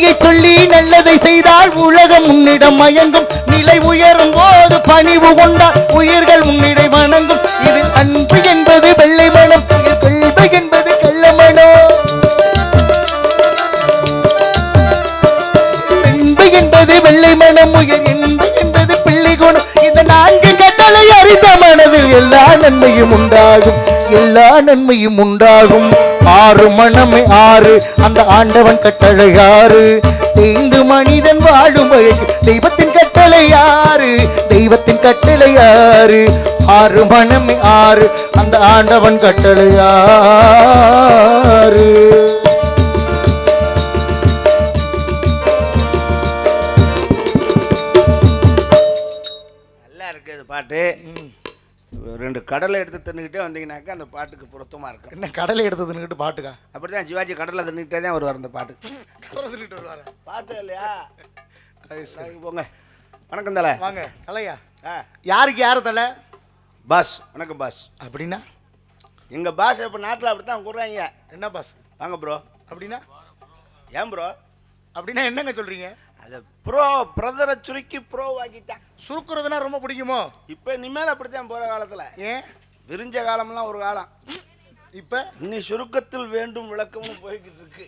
நன்மையை சொல்லி நல்லதை செய்தால் உலகம் உன்னிடம் மயங்கும். நிலை உயரும் போது பணிவு கொண்டால் உயிர்கள் உன்னிடை வணங்கும். இது அன்பு என்பது வெள்ளை மனம் உயிர் என்பது கள்ள மனம். அன்பு என்பது வெள்ளை மனம் உயர் என்பது என்பது பிள்ளை குணம். இந்த நான்கு கட்டளை அறிந்த மனதில் எல்லா நன்மையும் உண்டாகும். எல்லா நன்மையும் உண்டாகும். ஆறு மனமே ஆறு அந்த ஆண்டவன் கட்டளை ஆறு. தேய்ந்து மனிதன் வாழும் வகைக்கு தெய்வத்தின் கட்டளை ஆறு தெய்வத்தின் கட்டளை ஆறு. ஆறு மனமே ஆறு அந்த ஆண்டவன் கட்டளை ரெண்டு கடலை எடுத்து தின்னுக்கிட்டே வந்தீங்கன்னாக்கா அந்த பாட்டுக்கு பொருத்தமாக இருக்கும். என்ன கடலை எடுத்ததுன்னுக்கிட்டு பாட்டுக்கா? அப்படி தான் சிவாஜி கடலை தின்னுக்கிட்டே தான் வருவார் அந்த பாட்டு. கடலை தின்னுட்டு வருவாரு? பார்த்தேன் இல்லையா? அது சரி. போங்க. வணக்கம் தலை. வாங்க கலையா ஆ. யாருக்கு யாரு தலை? பாஸ் வணக்கம் பாஸ். அப்படின்னா? எங்கள் பாஸ் இப்போ நாட்டில் அப்படி தான் கூடுறாங்க. என்ன பாஸ்? வாங்க ப்ரோ அப்படின்னா? ஏன் ப்ரோ அப்படின்னா என்னங்க சொல்றீங்க? அதை ப்ரோ பிரதரை சுருக்கி ப்ரோ ஆக்கிட்டான் சுருக்குறதுனா ரொம்ப பிடிக்குமோ? இப்போ இனிமேல் அப்படி தான் போகிற காலத்தில். ஏன்? விரிஞ்ச காலம்லாம் ஒரு காலம். இப்ப? இன்னி சுருக்கத்தில் வேண்டும் விளக்கம்னு போய்கிட்டு இருக்கு.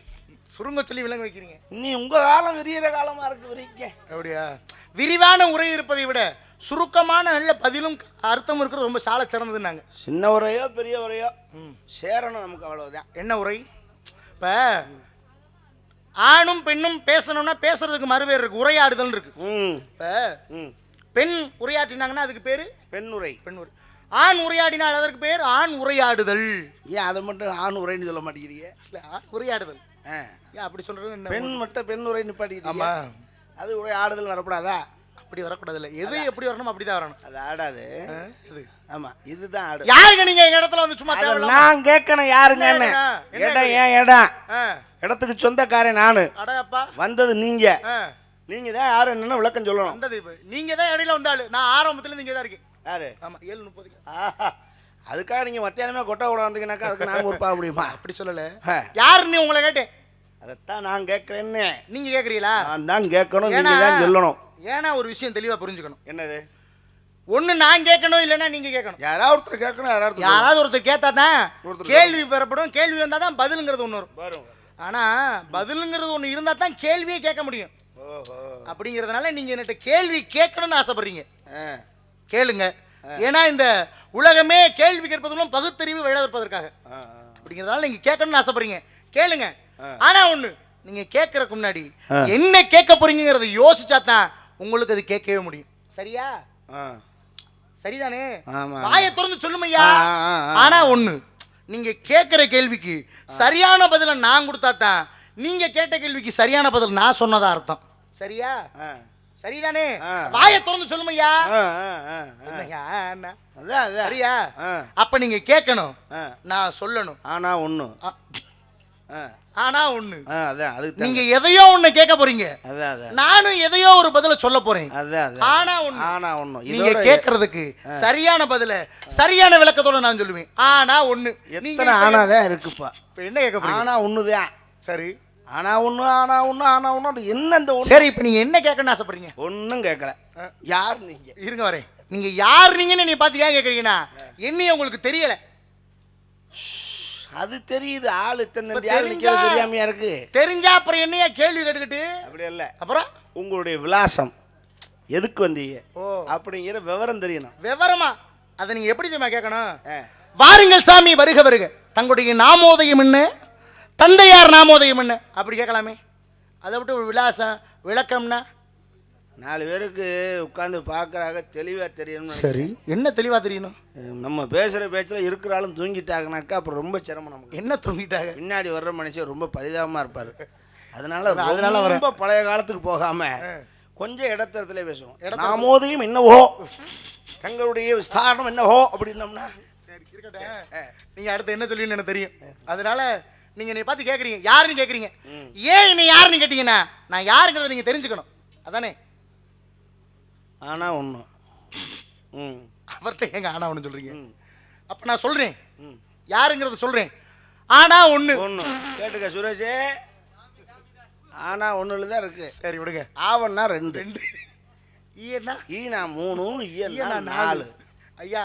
சுருங்க சொல்லி விலங்கு வைக்கிறீங்க. இன்னி உங்கள் காலம் விரியிற காலமாக இருக்கு விரிக்க அப்படியா? விரிவான உரை இருப்பதை விட சுருக்கமான நல்ல பதிலும் அர்த்தம் இருக்கிறது ரொம்ப சால சிறந்ததுன்னாங்க. சின்ன உரையோ பெரிய உரையோ சேரணும் நமக்கு அவ்வளவுதான். என்ன உரை? இப்ப ஆணும் பெண்ணும் பேசணும்னா பேசுறதுக்கு மறுபேர் இருக்கு உரையாடுதல் இருக்கு. ம். இப்ப ம். பெண் உரையாற்றினாங்கன்னா அதுக்கு பேரு? பெண் உரை. பெண் உரை. ஆண் உரையாடினால் அதற்கு பேர் ஆண் உரையாடுதல். ஏன் அதை மட்டும் ஆண் உரைன்னு சொல்ல மாட்டேங்கிறீங்க? இல்ல, ஆண் உரையாடுதல். ஏன் அப்படி சொல்றது என்ன பெண் மட்டும் பெண் உரை நிப்பாட்டிக்கிறீங்க? ஆமா. அது உரை ஆடுதல் வரக்கூடாதா? அப்படி வரக்கூடாது இல்ல. எது எப்படி வரணும் அப்படிதான் வரணும். அது ஆடாது. இது ஆமா இதுதான் ஆடு. யாருங்க நீங்க எங்க இடத்துல வந்து சும்மா தேவையில்லாம? நான் கேட்கணும் யாருங்கன்னு இடம் ஏன் இடம். இடத்துக்கு சொந்தக்காரன் நானு. அட அப்பா வந்தது நீங்க. நீங்க தான் யாரு என்னன்னு விளக்கம் சொல்லணும். வந்தது நீங்க தான் இடையில வந்தாளு நான் ஆரம்பத்துல இங்க தான் இருக்கேன். யாரு? ஆமா ஏழு முப்பதுக்கு ஆஹா. அதுக்காக நீங்க மத்தியானமே கொட்டை விட வந்தீங்கன்னாக்கா அதுக்கு நாங்க ஒரு பாக முடியுமா? அப்படி சொல்லல. யாரு நீ உங்களை கேட்டேன்? அதைத்தான் நான் கேட்கறேன்னு. நீங்க கேக்குறீங்களா நான் தான் கேட்கணும் நீங்க தான் சொல்லணும். ஏன்னா ஒரு விஷயம் தெளிவா புரிஞ்சுக்கணும். என்னது? ஒண்ணு நான் கேட்கணும் இல்லைன்னா நீங்க கேட்கணும். யாராவது ஒருத்தர் கேட்கணும் யாராவது யாராவது ஒருத்தர் கேட்டா கேள்வி பெறப்படும். கேள்வி வந்தா தான் பதிலுங்கிறது ஒன்று வரும். ஆனா பதிலுங்கிறது ஒன்று இருந்தா தான் கேள்வியே கேட்க முடியும். அப்படிங்கிறதுனால நீங்க என்கிட்ட கேள்வி கேட்கணும்னு ஆசைப்படுறீங்க. கேளுங்க. ஏன்னா இந்த உலகமே கேள்வி கேட்பதிலும் பகுத்தறிவு விளையாடுப்பதற்காக அப்படிங்கிறதால நீங்க கேட்கணும்னு ஆசைப்படுறீங்க. கேளுங்க. ஆனா ஒண்ணு நீங்க கேட்கறதுக்கு முன்னாடி. என்ன கேட்க போறீங்கிறத யோசிச்சா தான் உங்களுக்கு அது கேட்கவே முடியும். சரியா? ஆ. சரிதானே. வாயை திறந்து சொல்லுமையா. ஆனா ஒண்ணு நீங்க கேட்கிற கேள்விக்கு சரியான பதில நான் கொடுத்தா தான் நீங்க கேட்ட கேள்விக்கு சரியான பதில் நான் சொன்னதா அர்த்தம். சரியா? சரிதானே. வாயை திறந்து சொல்லுமையா? சரியா? அப்ப நீங்க கேட்கணும். நான் சொல்லணும். ஆனா ஆ. ஆனா ஒண்ணு. அதான் அதுக்கு நீங்க எதையோ ஒண்ணு கேட்க போறீங்க. அதான் அதான். நானும் எதையோ ஒரு பதில சொல்ல போறேன். அதான் ஆனா ஒண்ணு. ஆனா ஒன்று நீங்க இதோட கேட்கறதுக்கு சரியான பதில சரியான விளக்கத்தோட நான் சொல்லுவேன். ஆனா ஒண்ணு. எத்தனை ஆனாதான் இருக்குப்பா. இப்ப என்ன கேட்க போறீங்க? ஆனா ஒண்ணுதான். சரி. ஆனா ஒண்ணு ஆனா ஒண்ணு ஆனா ஒண்ணு அது என்ன இந்த ஒண்ணு? சரி இப்ப நீங்க என்ன கேட்கணும்னு ஆசைப்படுறீங்க? ஒண்ணும் கேட்கல. யார் நீங்க? இருங்க வரேன். நீங்க யார் நீங்கன்னு நீ பார்த்து ஏன் கேக்குறீங்கன்னா என்னைய உங்களுக்கு தெரியல. அது தெரியுது ஆள் தெரியாமையா இருக்கு. தெரிஞ்சா அப்புறம் என்னையா கேள்வி கேட்டுக்கிட்டு? அப்படி இல்ல. அப்புறம்? உங்களுடைய விலாசம். எதுக்கு வந்தீங்க? ஓ. அப்படிங்கிற விவரம் தெரியணும். விவரமா? அதை நீங்க எப்படி தெரியுமா கேட்கணும். வாருங்கள் சாமி வருக வருக. தங்களுடைய நாமோதயம் என்ன? தந்தையார் நாமோதயம் என்ன? அப்படி கேட்கலாமே. அதை விட்டு ஒரு விலாசம் விளக்கம்னா நாலு பேருக்கு உட்காந்து பார்க்கறாங்க தெளிவா தெரியணும்னு சரி என்ன தெளிவா தெரியணும். நம்ம பேசுற பேச்சுல இருக்கிற ஆளும் தூங்கிட்டாங்கனாக்கா அப்புறம் ரொம்ப சிரமம் நமக்கு. என்ன தூங்கிட்டாங்க? பின்னாடி வர்ற மனுஷன் ரொம்ப பரிதாபமா இருப்பாரு. அதனால அதனால. ரொம்ப பழைய காலத்துக்கு போகாம கொஞ்சம் இடத்துல பேசுவோம். நாமோதையும் என்னவோ தங்களுடைய விஸ்தாரணம் என்னவோ அப்படின்னம்னா. சரி இருக்கட்டும். நீங்க அடுத்து என்ன சொல்லுவீங்கன்னு எனக்கு தெரியும். அதனால நீங்க என்னை பார்த்து கேட்குறீங்க யாருன்னு கேட்குறீங்க ஏன் என்னை யாருன்னு கேட்டீங்கன்னா நான் யாருங்கிறத நீங்க தெரிஞ்சுக்கணும். அதானே? ஆனா ஒன்றும் ம். அவர்கிட்ட ஏங்க ஆனா ஒன்று சொல்றீங்க? ம். அப்ப நான் சொல்றேன். யாருங்கிறத சொல்றேன். ஆனா ஒண்ணு. ஒன்று கேட்டுக்க சுரேஷ். ஆனா ஒண்ணுல தான் இருக்கு. சரி விடுங்க. ஆவன்னா ரெண்டு. ரெண்டு. ஈயனா ஈனா மூணு ஈயனா நாலு. ஐயா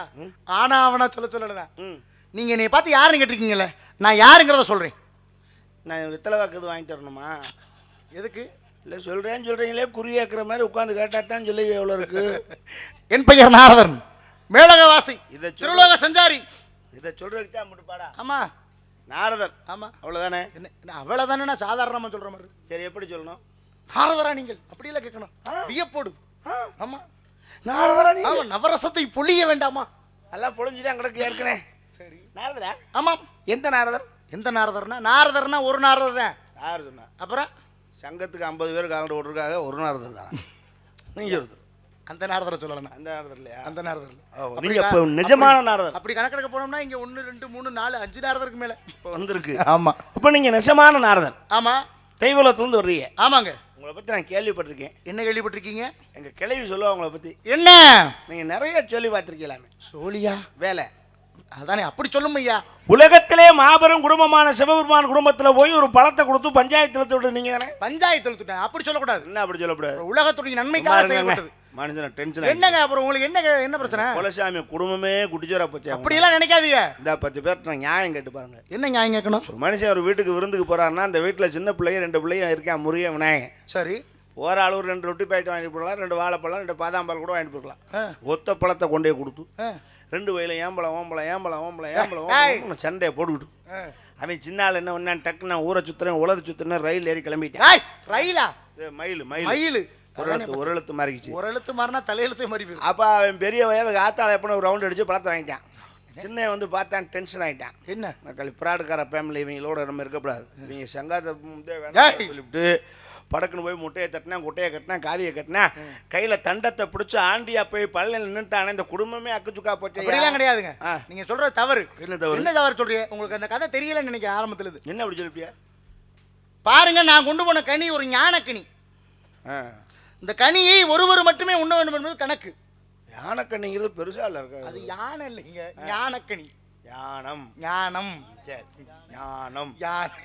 ஆனா அவனா சொல்ல சொல்லடா ம். நீங்க என்னை பார்த்து யாருன்னு கேட்டிருக்கீங்களே நான் யாருங்கிறத சொல்றேன். நான் வெத்தலை வாக்குது வாங்கிட்டு வரணுமா? எதுக்கு? இல்லை சொல்கிறேன்னு சொல்கிறீங்களே குறியாக்குற மாதிரி உட்காந்து கேட்டால் தான் சொல்லி எவ்வளோ இருக்கு. என் பெயர் நாரதன். மேலகவாசி இதை. திருலோக சஞ்சாரி. இதை சொல்கிறதுக்கு தான் மட்டும் பாடா. ஆமா. நாரதர் ஆமா. அவ்வளோதானே என்ன அவ்வளவுதானே நான் சாதாரணமா சொல்ற மாதிரி? சரி எப்படி சொல்லணும்? நாரதரா நீங்கள். அப்படி இல்லை கேட்கணும் வியப்போடு. ஆமா. நாரதரா நீ ஆமா நவரசத்தை பொழிய வேண்டாமா? நல்லா பொழிஞ்சு தான் கிடக்கு ஏற்கனவே. சரி. நாரதரா? ஆமாம் எந்த நாரதர்? எந்த நாரதர்னா? நாரதர்னா ஒரு நாரதர் தான். சொன்னா அப்புறம்? சங்கத்துக்கு ஐம்பது பேர் காலண்டு விட்ருக்காங்க ஒரு நாரதர் தான்? நீங்கள் ஒருத்தர் அந்த நாரதரை சொல்லலாம் அந்த நாரதர் இல்லையா? அந்த நாரதர் இல்ல. ஓ, அப்படி நீங்க கா- இப்போ நிஜமான நாரதர். அப்படி கணக்கெடுக்க போனோம்னா இங்க ஒன்னு ரெண்டு மூணு நாலு அஞ்சு நாரதருக்கு மேல. இப்போ வந்திருக்கு. ஆமா. இப்போ நீங்கள் நிஜமான நாரதர். ஆமா. தெய்வலத்துலேருந்து வர்றீங்க. ஆமாங்க. உங்களை பற்றி நான் கேள்விப்பட்டிருக்கேன். என்ன கேள்விப்பட்டிருக்கீங்க? எங்கள் கிளவி சொல்லுவா உங்களை பற்றி என்ன? நீங்கள் நிறைய சொல்லி பார்த்துருக்கீங்களாமே. சோழியா? வேலை. அதானே அப்படி சொல்லும் ஐயா. உலகத்திலே மாபெரும் குடும்பமான சிவபெருமான் குடும்பத்துல போய் ஒரு பழத்தை கொடுத்து பஞ்சாயத்து இழுத்து நீங்க தானே? பஞ்சாயத்து இழுத்துட்டேன் அப்படி சொல்லக்கூடாது. என்ன அப்படி சொல்லக்கூடாது உலகத்துடைய நன்மைக்காக. செயல்பட்டது மனுஷன டென்ஷன் என்னங்க அப்புறம் உங்களுக்கு என்ன என்ன பிரச்சனை? குலசாமி குடும்பமே குட்டிச்சோரா போச்சு. அப்படியெல்லாம் நினைக்காதீங்க. இந்த பத்து பேர்ட்ட நியாயம் கேட்டு பாருங்க. என்ன நியாயம் கேட்கணும்? ஒரு மனுஷன் ஒரு வீட்டுக்கு விருந்துக்கு போறாருன்னா அந்த வீட்டில் சின்ன பிள்ளைங்க ரெண்டு பிள்ளைங்க இருக்கான் முருகன் விநாயகன். சரி. ஒரு ஒரு ரெண்டு ரொட்டி பாக்கெட் வாங்கிட்டு போடலாம் ரெண்டு வாழைப்பழம் ரெண்டு பாதாம் கூட வாங்கிட்டு போடலாம். ஒத்த பழத்தை கொண்டே கொடுத்து ரெண்டு வயல ஏம்பளம் ஓம்பளம் ஏம்பளம் ஓம்பளம் ஏம்பளம் சண்டையை போட்டுக்கிட்டு. அவன் சின்ன ஆள் என்ன பண்ணான் டக்குன்னு நான் ஊரை சுத்துறேன் உலக சுத்துறேன் ரயில் ஏறி கிளம்பிட்டேன். ரயிலா? மயில் மயில். மயிலு. ஒரு எழுத்து ஒரு எழுத்து மாறிக்கிச்சு. ஒரு எழுத்து மாறினா தலையெழுத்து மாறி அப்போ அவன் பெரிய வயவு ஆத்தாள் எப்போ ஒரு ரவுண்ட் அடிச்சு பழத்தை வாங்கிட்டான். சின்ன வந்து பார்த்தான் டென்ஷன் ஆகிட்டான் என்ன? மக்கள் பிராடுக்கார ஃபேமிலி இவங்களோட நம்ம இருக்கக்கூடாது. இவங்க சங்காத்த சொல்லிவிட்டு படக்குன்னு போய் முட்டையை தட்டினா குட்டையை கட்டினா காவியை கட்டினா கையில் தண்டத்தை பிடிச்சி ஆண்டியா போய் பல்ல நின்றுட்டானே இந்த குடும்பமே அக்குச்சுக்கா போச்சு அப்படிலாம் கிடையாதுங்க. ஆ. நீங்க சொல்றது தவறு. என்ன தவறு? என்ன தவறு சொல்றீங்க? உங்களுக்கு அந்த கதை தெரியலன்னு நினைக்கிறேன் ஆரம்பத்துல என்ன அப்படி சொல்லிப்பியா? பாருங்க நான் கொண்டு போன கனி ஒரு ஞான கனி. ஆ. இந்த கனியை ஒருவர் மட்டுமே உண்ண வேண்டும் என்பது கணக்கு. யானைக்கண்ணிங்கிறது பெருசாக இல்லை அது இருக்காது யானை இல்லைங்க. ஞானக்கனி யானம் ஞானம். சரி. ஞானம். யானை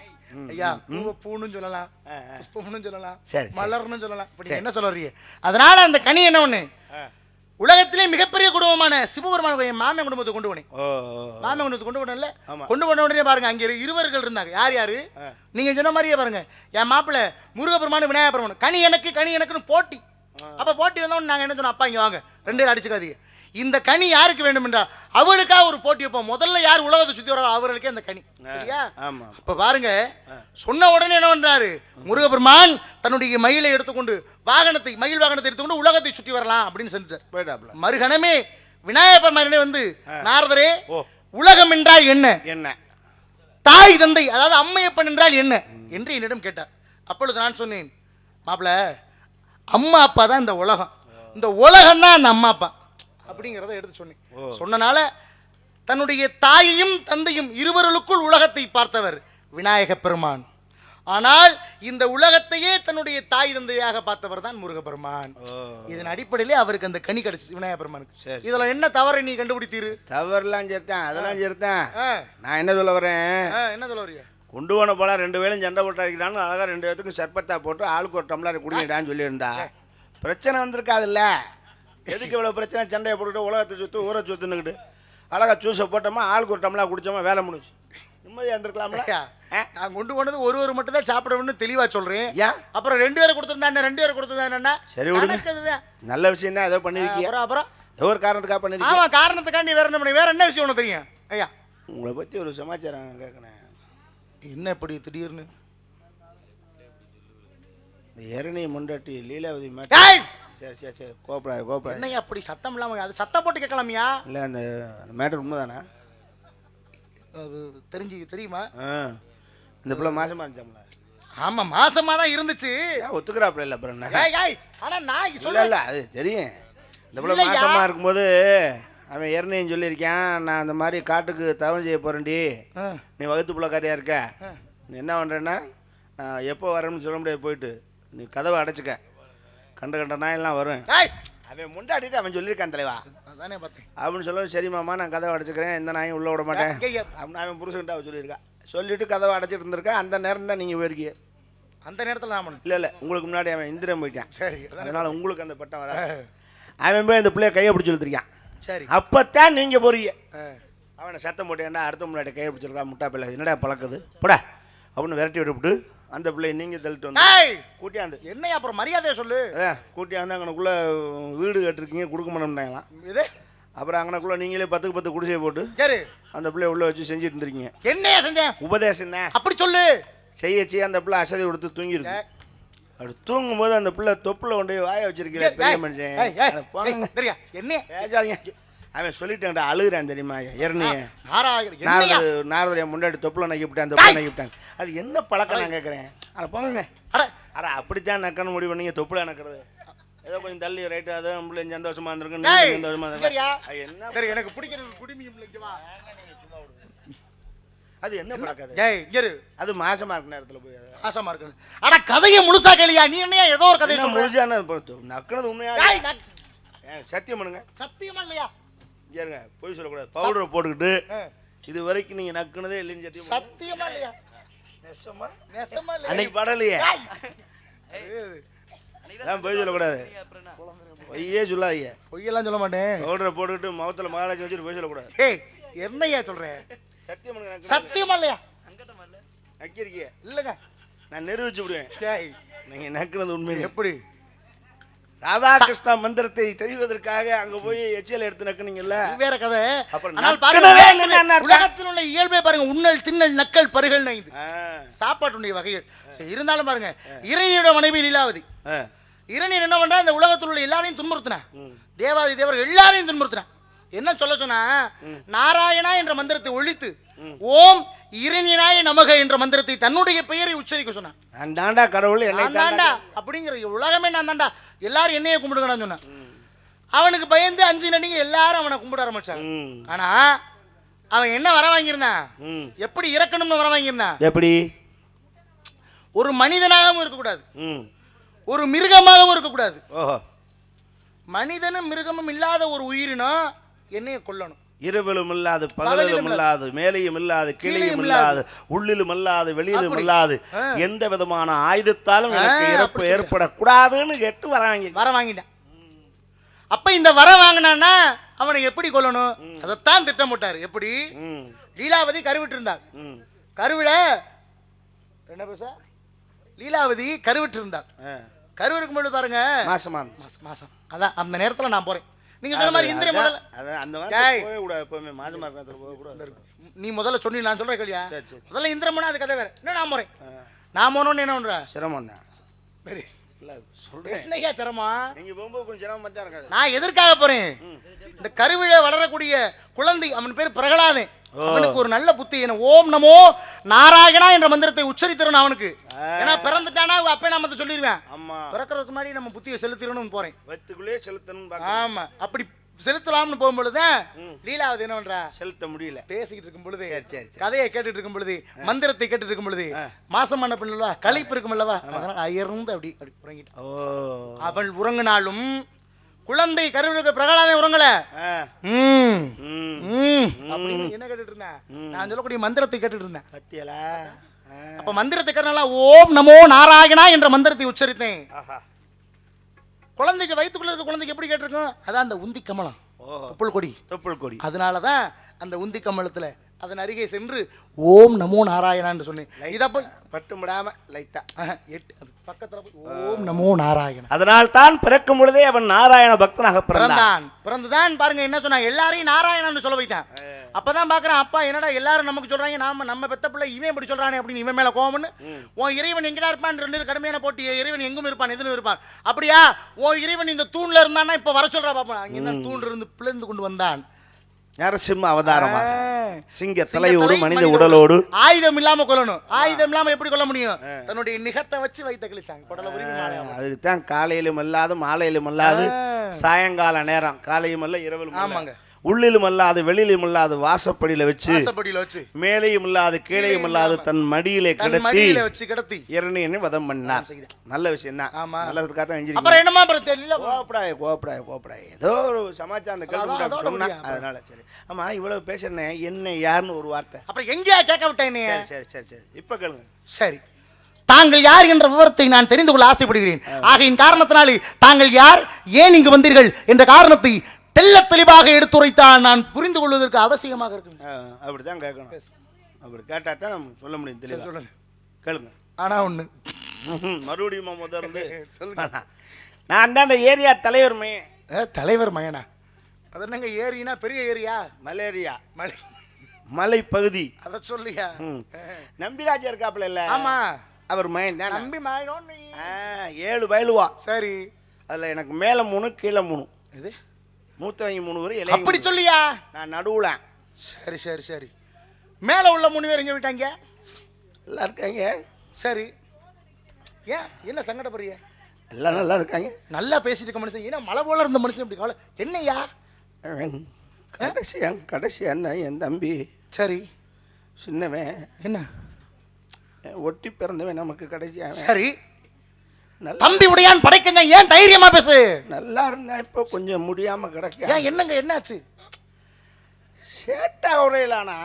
ஐயா பூவை பூன்னு சொல்லலாம். புஷ்பம்னு சொல்லலாம். சரி. மலர்னு சொல்லலாம். இப்படி. என்ன சொல்ல அதனால அந்த கனி என்ன ஒண்ணு. உலகத்திலே மிகப்பெரிய குடும்பமான சிவபெருமான மாமன் குடும்பத்தை கொண்டு போனேன். மாமன் குடும்பத்தை கொண்டு போனேன்ல. கொண்டு போன உடனே பாருங்க அங்க இரு- இருவர்கள் இருந்தாங்க. யார் யாரு. நீங்க சொன்ன மாதிரியே பாருங்க. என் மாப்பிள்ளை முருகப்பெருமானு விநாயகர் பெருமான் கனி எனக்கு கனி எனக்குன்னு போட்டி. அப்ப போட்டி வந்தோம் நாங்க என்ன சொன்னோம்? அப்பா இங்க வாங்க. ரெண்டு பேரும் அடிச்சுக்காதீங்க. இந்த கனி யாருக்கு வேண்டும் என்றால் அவளுக்காக ஒரு போட்டி வைப்போம். முதல்ல யார் உலகத்தை சுத்தி வரோ அவர்களுக்கே அந்த கனி. சரியா? அப்ப பாருங்க சொன்ன உடனே என்ன பண்றாரு? முருகப்பெருமான் தன்னுடைய மயிலை எடுத்துக்கொண்டு வாகனத்தை மயில் வாகனத்தை எடுத்துக்கொண்டு உலகத்தை சுற்றி வரலாம் அப்படின்னு சொல்லிட்டார். மறுகணமே விநாயகர் பெருமானே வந்து நாரதரே. உலகம் என்றால் என்ன? என்ன? தாய் தந்தை அதாவது அம்மையப்பன் என்றால் என்ன? என்று என்னிடம் கேட்டார். அப்பொழுது நான் சொன்னேன் மாப்பிள அம்மா அப்பா தான் இந்த உலகம். இந்த உலகம் தான் அந்த அம்மா அப்பா. அப்படிங்கிறத எடுத்து சொன்னேன். சொன்னனால தன்னுடைய தாயையும் தந்தையும் இருவர்களுக்குள் உலகத்தை பார்த்தவர் விநாயக பெருமான். ஆனால் இந்த உலகத்தையே தன்னுடைய தாய் தந்தையாக பார்த்தவர் தான் முருகப்பெருமான். இதன் அடிப்படையிலே அவருக்கு அந்த கனி கிடைச்சு விநாயக பெருமானுக்கு. இதுல என்ன தவறை நீ கண்டுபிடித்தீரு? தவறுலாம் சேர்த்தான் அதெல்லாம் சேர்த்தான். நான் என்ன சொல்ல வரேன்? என்ன சொல்ல வரீங்க? கொண்டு போன போல ரெண்டு வேளும் சண்டை போட்டு அடிக்கிறான்னு அழகாக ரெண்டு பேத்துக்கும் சர்பத்தா போட்டு ஆளுக்கு ஒரு டம்ளர் குடிங்கடான்னு சொல்லியிருந்தா. பிரச்சனை வந்திருக்காதுல்ல. எதுக்கு இவ்வளோ பிரச்சனை? சண்டையை போட்டுட்டு உலகத்தை சுற்று ஊரை சுற்றுன்னுக்கிட்டு அழகா ஜூஸை போட்டோமா ஆளுக்கு ஒரு டம்ளர் குடிச்சோமா வேலை முடிஞ்சு நிம்மதியாக இருந்திருக்கலாம்ல? நான் கொண்டு போனது ஒரு ஒரு மட்டும் தான் சாப்பிடணும்னு தெளிவா சொல்றேன். ஏன் அப்புறம் ரெண்டு பேரும் கொடுத்துருந்தா ரெண்டு பேரும் கொடுத்துருந்தா என்னன்னா சரி விடுங்க. நல்ல விஷயம் தான் ஏதோ பண்ணியிருக்கீங்க அப்புறம் அப்புறம்? ஏதோ ஒரு காரணத்துக்காக பண்ணியிருக்கீங்க ஆமா காரணத்துக்காண்டி வேற என்ன பண்ணி வேற என்ன விஷயம் உனக்கு தெரியும்? ஐயா. உங்களை பற்றி ஒரு சமாச்சாரம் கேட்கணும். என்ன இப்படி திடீர்னு? இந்த எரணி முண்டாட்டி லீலாவதி மேட்டர் ஏய்! சரி சரி சரி. கோப்படாது கோப்படாது என்னய்யா அப்படி சத்தம் இல்லாம அது சத்தம் போட்டு கேட்கலாமியா? இல்லை அந்த அந்த மேட்டர் உண்மைதானா? அது தெரிஞ்சு தெரியுமா? ஆ. இந்த பிள்ளை மாசமாக இருந்துச்சாம்ல? ஆமா மாசமா தான் இருந்துச்சு. ஒத்துக்கிறாப்புல இல்லை அப்புறம் என்ன? ஏய், ஏய், ஆனா நான் சொல்ல இல்லை அது தெரியும். இந்த பிள்ளை? மாசமாக இருக்கும்போது அவன் ஏற்கனவே சொல்லியிருக்கான் நான் அந்த மாதிரி காட்டுக்கு தவம் செய்ய போகிறேன்டி நீ வகுத்து பிள்ளைக்காரியா இருக்க. நீ என்ன பண்ணுறேன்னா நான் எப்போ வரேன்னு சொல்ல முடியாது போயிட்டு. நீ கதவை அடைச்சிக்க. கண்ட கண்ட நாயெல்லாம் வரும். அவன் முண்டாடிட்டு அவன் சொல்லியிருக்கான் தலைவா. அதானே பார்த்தேன். அப்படின்னு சொல்லவும் சரி மாமா நான் கதவை அடைச்சிக்கிறேன். எந்த நாயும் உள்ளே விட மாட்டேன். அப்படின்னு அவன் புருஷன்ட்ட அவன் சொல்லியிருக்கா. சொல்லிட்டு கதவை அடைச்சிட்டு இருந்திருக்கா. அந்த நேரம் தான் நீங்கள் போயிருக்கீங்க. அந்த நேரத்துல நான் இல்லை இல்லை. உங்களுக்கு முன்னாடி அவன் இந்திரன் போயிட்டான். சரி அதான். அதனால உங்களுக்கு அந்த பட்டம் வர அவன் போய் இந்த பிள்ளைய கையை பிடிச்சி இழுத்துருக்கான். சரி. அப்பத்தான் நீங்க போறீங்க. அவனை சத்தம் போட்டேன்டா அடுத்த முன்னாடி கையை பிடிச்சிருக்கா முட்டா பிள்ளை என்னடா பழக்குது? போடா. அப்படின்னு விரட்டி விட்டுவிட்டு அந்த பிள்ளையை நீங்க தள்ளிட்டு வந்து கூட்டியாந்து என்னையா அப்புறம் மரியாதையை சொல்லு. கூட்டியாந்து அங்கனக்குள்ள வீடு கட்டிருக்கீங்க கொடுக்க மாட்டேன்ட்டாங்களாம் இது? அப்புறம் அங்கனக்குள்ள நீங்களே பத்துக்கு பத்து குடிசையை போட்டு சரி. அந்த பிள்ளைய உள்ள வச்சு செஞ்சுட்டு இருந்திருக்கீங்க. என்னையா செஞ்சேன் உபதேசம் தான் அப்படி சொல்லு. செய்ய செய்ய அந்த பிள்ளை அசதி கொடுத்து தூங்கிருக்கு அப்படி தூங்கும்போது அந்த பிள்ளை தொப்புல கொண்டு வாய வச்சிருக்கிற பெரிய மனுஷன். என்னைய? பேசாதீங்க. அவன் சொல்லிட்டான்டா அழுகுறான் தெரியுமா இறனிய நாரதர் நாரதரைய முன்னாடி தொப்புல நக்கிவிட்டான் தொப்புல நக்கிவிட்டான். அது என்ன பழக்கம் நான் கேட்குறேன் அட போங்க. அட! அட அப்படித்தான் நக்கன்னு முடிவு பண்ணீங்க தொப்புல நக்கிறது. ஏதோ கொஞ்சம் தள்ளி ரைட்டு அதான் பிள்ளை சந்தோஷமா இருந்திருக்கு சந்தோஷமா? இருந்திருக்கு அது என்ன சரி எனக்கு பிடிக்கிறது குடிமியும் அது என்ன பழக்கம் அது? ஏய் இரு. அது மாசமா இருக்க நேரத்துல போய் அது. ஆசமா இருக்கு அட கதையை முழுசா கேளியா? நீ என்னையா ஏதோ ஒரு கதையை என்ன முழுசான நக்குனது உண்மையா? சத்தியம் பண்ணுங்க. சத்தியமா இல்லையா? இருங்க பொய் சொல்லக்கூடாது. பவுடரை போட்டுக்கிட்டு. இது வரைக்கும் நீங்க நக்குனதே இல்லைன்னு சத்தியம். சத்தியமா இல்லையா? நெசமா? நெசமா இல்லையா? அன்னைக்கு படலையே. நான் பொய் சொல்லக்கூடாது? பொய்யே சொல்லாதீங்க. பொய்யெல்லாம் சொல்ல மாட்டேன். பவுடரை போட்டுக்கிட்டு முகத்துல மகாலட்சுமி வச்சுட்டு பொய் சொல்லக்கூடாது. ஏய் என்னையா சொல்றேன் சத்தியம் சத்தியமா இல்லையா? நக்கிருக்கீங்க இல்லங்க. நான் நிரூபிச்சு விடுவேன். நீங்க நக்குனது உண்மை எப்படி? ராதாகிருஷ்ணா மந்திரத்தை தெரிவதற்காக அங்க போய் எச்சியல் எடுத்து நக்குனீங்கல்ல? வேற கதை? உலகத்தில் உள்ள இயல்பே பாருங்க உண்ணல் திண்ணல் நக்கல் பருகல் நைந்து சாப்பாட்டுடைய வகைகள். சரி இருந்தாலும் பாருங்க இறைவனோட மனைவி லீலாவதி. இறைவன் என்ன பண்றா இந்த உலகத்தில் உள்ள எல்லாரையும் துன்புறுத்தினா. தேவாதி தேவர் எல்லாரையும் துன்புறுத்தினா. என்ன சொல்ல சொன்னா நாராயணா என்ற மந்திரத்தை ஒழித்து ஓம் இரணியனாய நமக என்ற மந்திரத்தை தன்னுடைய பெயரை உச்சரிக்க சொன்னான். நான் தாண்டா கடவுள் என்னை தாண்டா அப்படிங்கிற உலகமே நான் தாண்டா. எல்லாரும் என்னையே கும்பிடுங்கன்னு சொன்னான். அவனுக்கு பயந்து அஞ்சு நடிகை எல்லாரும் அவனை கும்பிட ஆரம்பிச்சாங்க. ஆனா அவன் என்ன வர வாங்கியிருந்தான். எப்படி இறக்கணும்னு வர வாங்கியிருந்தான்? எப்படி? ஒரு மனிதனாகவும் இருக்கக்கூடாது. ஒரு மிருகமாகவும் இருக்கக்கூடாது. மனிதனும் மிருகமும் இல்லாத ஒரு உயிரினம் என்னைய கொல்லணும். இரவிலும் இல்லாது பகலிலும் இல்லாது. மேலையும் இல்லாது கீழையும் இல்லாது. உள்ளிலும் இல்லாது வெளியிலும். இல்லாது. எந்த விதமான ஆயுதத்தாலும் எனக்கு இறப்பு. ஏற்படக்கூடாதுன்னு கேட்டு வராங்க. வர வாங்கிட்டான். அப்ப இந்த வர வாங்கினான்னா அவனை எப்படி கொல்லணும்? அதைத்தான் திட்டமிட்டார். எப்படி? லீலாவதி கருவிட்டு இருந்தாள் கருவில என்ன பேச? லீலாவதி கருவிட்டு இருந்தாள் ஆ. கரு இருக்கும்போது பாருங்க. மாசமா மாசம் மாசம். அதான் அந்த நேரத்துல நான் போறேன். நீங்க சொன்ன மாதிரி இந்திரிய முதல்ல அந்த. மாதிரி போக கூடாது எப்பவுமே. மாசமா இருக்கிற போக கூடாது. நீ முதல்ல சொன்னி நான் சொல்றேன் கேளியா? முதல்ல இந்திரமனா அது கதை வேற. என்ன நான் போறேன்? ஆ, நான் போனோன்னு என்ன பண்ற? சிரமம் தான். இருக்காது. நான் எதற்காக போறேன்? இந்த கருவில வளரக்கூடிய குழந்தை அவன் பேர் பிரகலாதன். அவனுக்கு ஒரு நல்ல புத்தி. என்ன ஓம் நமோ நாராயணா என்ற மந்திரத்தை உச்சரித்திரணும் அவனுக்கு. ஏன்னா பிறந்துட்டானா அப்பே நாம சொல்லிடுவேன் ஆமா. பிறக்கிறதுக்கு முன்னாடி நம்ம புத்தியை செலுத்திடணும்னு போறேன். வத்துக்குள்ளே செலுத்தணும் ஆமா. அப்படி செலுத்தலாம்னு போகும்பொழுதுதான் ம். லீலாவதி என்ன பண்றா? செலுத்த முடியல. பேசிக்கிட்டு இருக்கும் பொழுது கதையை கேட்டுட்டு இருக்கும் பொழுது மந்திரத்தை கேட்டுட்டு இருக்கும் பொழுது. மாசமான பெண்ணல்லவா களைப்பு இருக்கும் அல்லவா அதனால அயர்ந்து அப்படி அப்படி உறங்கிட்டான். அவள் உறங்கினாலும் குழந்தை ம். ம். அப்படின்னு என்ன கேட்டுட்டு இருந்தேன் நான் சொல்லக்கூடிய மந்திரத்தை கேட்டுட்டு இருந்தேன் பத்தியலா. அப்ப மந்திரத்தை கேட்டனால ஓம் நமோ நாராயணா என்ற மந்திரத்தை உச்சரித்தேன். ஆஹா. குழந்தைக்கு வயிற்றுக்குள்ள இருக்க குழந்தைக்கு எப்படி கேட்டிருக்கும்? அதான் அந்த உந்தி கமலம். தொப்புள் கொடி. தொப்புள் கொடி. அதனால தான் அந்த உந்தி கமலத்துல அதன் அருகே சென்று ஓம் நமோ நாராயணான்னு சொன்னேன். இதை போய் பட்டு விடாம லைட்டா எட்டு பக்கத்துல ஓம் நமோ நாராயணா அதனால் தான் பிறக்கும் பொழுதே அவன் நாராயண பக்தனாக பிறந்தான். பிறந்துதான் பாருங்க என்ன சொன்னா எல்லாரையும் நாராயணன்னு சொல்ல வைத்தான். அப்பதான் பாக்குறேன் அப்பா என்னடா எல்லாரும் நமக்கு சொல்றாங்க? நாம நம்ம பெத்த பிள்ளை இவன் இப்படி சொல்றானே அப்படின்னு இவன் மேல கோவம்னு உன் இறைவன் எங்கடா இருப்பான்? ரெண்டு கடுமையான போட்டி. இறைவன் எங்கும் இருப்பான்? எதுவும் இருப்பான்? அப்படியா? உன் இறைவன் இந்த தூண்ல இருந்தான்னா இப்ப வர சொல்றா பாப்பா அங்க தூண்ல இருந்து பிளந்து கொண்டு வந்தான். நரசிம்ம அவதாரமாக. சிங்க தலையோடு தலை, மனித உடலோடு ஆயுதம் இல்லாம கொல்லணும் ஆயுதம் இல்லாம எப்படி கொல்ல முடியும் தன்னுடைய நிகத்தை வச்சு வைத்த கிழிச்சாங்க குடல உரிமை மாலையாம. அதுக்கு தான் காலையிலும் அல்லாது மாலையிலும் அல்லாது ஆ. சாயங்கால நேரம் காலையும் அல்ல இரவிலும். ஆமாங்க. உள்ளிலும் அல்லாது வெளியிலும் அல்லாது வாசப்படியில வச்சு. வச்சு மேலையும் இல்லாது கீழையும் அல்லாது தன் மடியிலே கிடத்தி வச்சு கிடத்தி. இரணியனை வதம் பண்ணார். நல்ல விஷயம் தான் ஆமா. நல்லதுக்காக தான் செஞ்சிருக்கீங்க அப்புறம் என்னமா அப்புறம் தெரியல? கோப்படாய கோப்படாய கோப்படாய ஏதோ ஒரு சமாச்சாரம் அந்த கேள்வி சொன்னா. அதனால சரி. ஆமா இவ்வளவு பேசுறேன் என்ன யாருன்னு ஒரு வார்த்தை. அப்புறம் எங்கேயா கேட்க விட்டேன் சரி சரி சரி இப்ப கேளுங்க. சரி. தாங்கள் யார் என்ற விவரத்தை நான் தெரிந்து கொள்ள ஆசைப்படுகிறேன். ஆகையின் காரணத்தினாலே தாங்கள் யார் ஏன் இங்கு வந்தீர்கள் என்ற காரணத்தை தெள்ளத் தெளிவாக எடுத்துரைத்தால் நான் புரிந்து கொள்வதற்கு அவசியமாக இருக்கு அப்படிதான் கேட்கணும். அப்படி கேட்டா தான் நம்ம சொல்ல முடியும் தெளிவா. சொல்லுங்க. கேளுங்க. ஆனா ஒண்ணு. மறுபடியும் முதல் இருந்து நான் தான் அந்த ஏரியா தலைவருமே அஹ், தலைவர் மயனா? அது என்னங்க ஏரினா பெரிய ஏரியா? மலேரியா. மலை. மலை பகுதி. அத சொல்லியா? ம். நம்பிராஜா இருக்காப்புல இல்ல? ஆமா. அவர் மயன் தான்? நம்பி மயனோன்னு. ஏழு வயலுவா. சரி. அதுல எனக்கு மேல மூணு கீழே மூணு. இது மூத்தவங்க மூணு பேர் இளைய அப்படி சொல்லியா? நான் நடுவுல. சரி சரி சரி. மேல உள்ள மூணு பேர் எங்க விட்டாங்க எல்லாம் இருக்காங்க. சரி. ஏன்? என்ன சங்கடப்படுறிய எல்லாம் நல்லா இருக்காங்க. நல்லா பேசிட்டு இருக்க மனுஷன். ஏன்னா மலை போல இருந்த மனுஷன் இப்படி கவலை. என்னய்யா அவன் கடைசி என் கடைசி அண்ணன் என் தம்பி. சரி. சின்னவன். என்ன? என் ஒட்டி பிறந்தவன் நமக்கு கடைசி அவன். சரி. தம்பி உடையான் படைக்கங்க ஏன் தைரியமா பேசு? நல்லா இருந்தா இப்போ கொஞ்சம் முடியாம கிடக்க. ஏன் என்னங்க என்னாச்சு? சேட்டா உரையிலானா?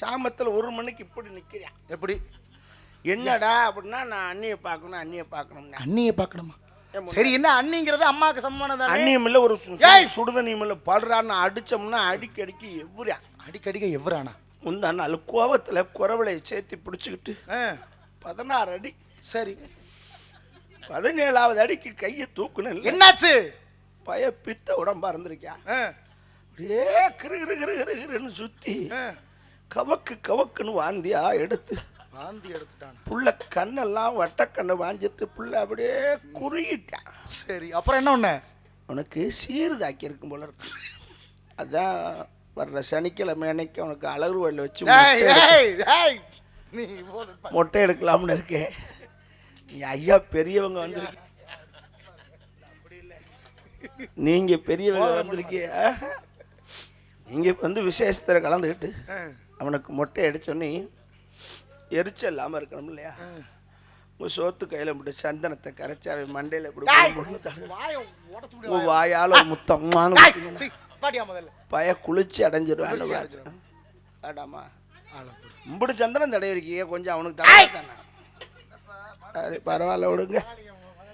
சாமத்தில் ஒரு மணிக்கு இப்படி நிற்கிறான் எப்படி? என்னடா அப்படின்னா நான் அண்ணியை பார்க்கணும் அண்ணியை பார்க்கணும்னா. அண்ணியை பார்க்கணுமா? சரி என்ன அண்ணிங்கிறது அம்மாவுக்கு சமமானது தானே? அண்ணியும் இல்லை ஒரு! சுடுதண்ணியும் இல்லை. படுறான்னு அடிச்சோம்னா அடிக்க அடிக்க எவ்வளோ அடிக்கடிக்க எவ்வரானா முந்தா நாள் கோவத்தில் குறவளை சேர்த்து பிடிச்சிக்கிட்டு பதினாறு அடி. சரி. பதினேழாவது அடிக்கு கையை தூக்குனேன் என்னாச்சு? பய பித்த உடம்பா இருந்திருக்கியா? அப்படியே கிரு கிரு கிரு கிரு கிருன்னு ஆ. கவக்கு கவக்குன்னு வாந்தியா எடுத்து. வாந்தி எடுத்துட்டான். புள்ள கண்ணெல்லாம் வட்டக்கண்ணை வாஞ்சிட்டு புள்ள அப்படியே குறுகிட்டான். சரி அப்புறம் என்ன ஒண்ணு? உனக்கு சீர்தாக்கி இருக்கும் போல இருக்கு. அதான் வர்ற சனிக்கிழமை அன்னைக்கு உனக்கு அழகு வயலில் வச்சு மொட்டை. நீ. மொட்டை எடுக்கலாம்னு இருக்கேன். ஐயா பெரியவங்க வந்திருக்க நீங்க பெரியவங்க வந்திருக்கிய நீங்க வந்து விசேஷத்தில் கலந்துக்கிட்டு அவனுக்கு மொட்டை அடிச்சோன்னே எரிச்சல் இல்லாமல் இருக்கணும் இல்லையா? உங்க சோத்து கையில் இப்படி சந்தனத்தை கரைச்சி அவன் மண்டையில் இப்படி. உன் வாயால் ஒரு முத்தம் உம்மான்னு ஏய், குத்திங்கன்னா, சீ, பாட்டியா முதல்ல. பய குளிச்சு பார்த்தேன். ஆடாமா. ஆளை போடு. இம்புடு சந்தனம் தடவி இருக்கீங்க கொஞ்சம் அவனுக்கு தடவை தானே. பரவாயில்ல விடுங்க.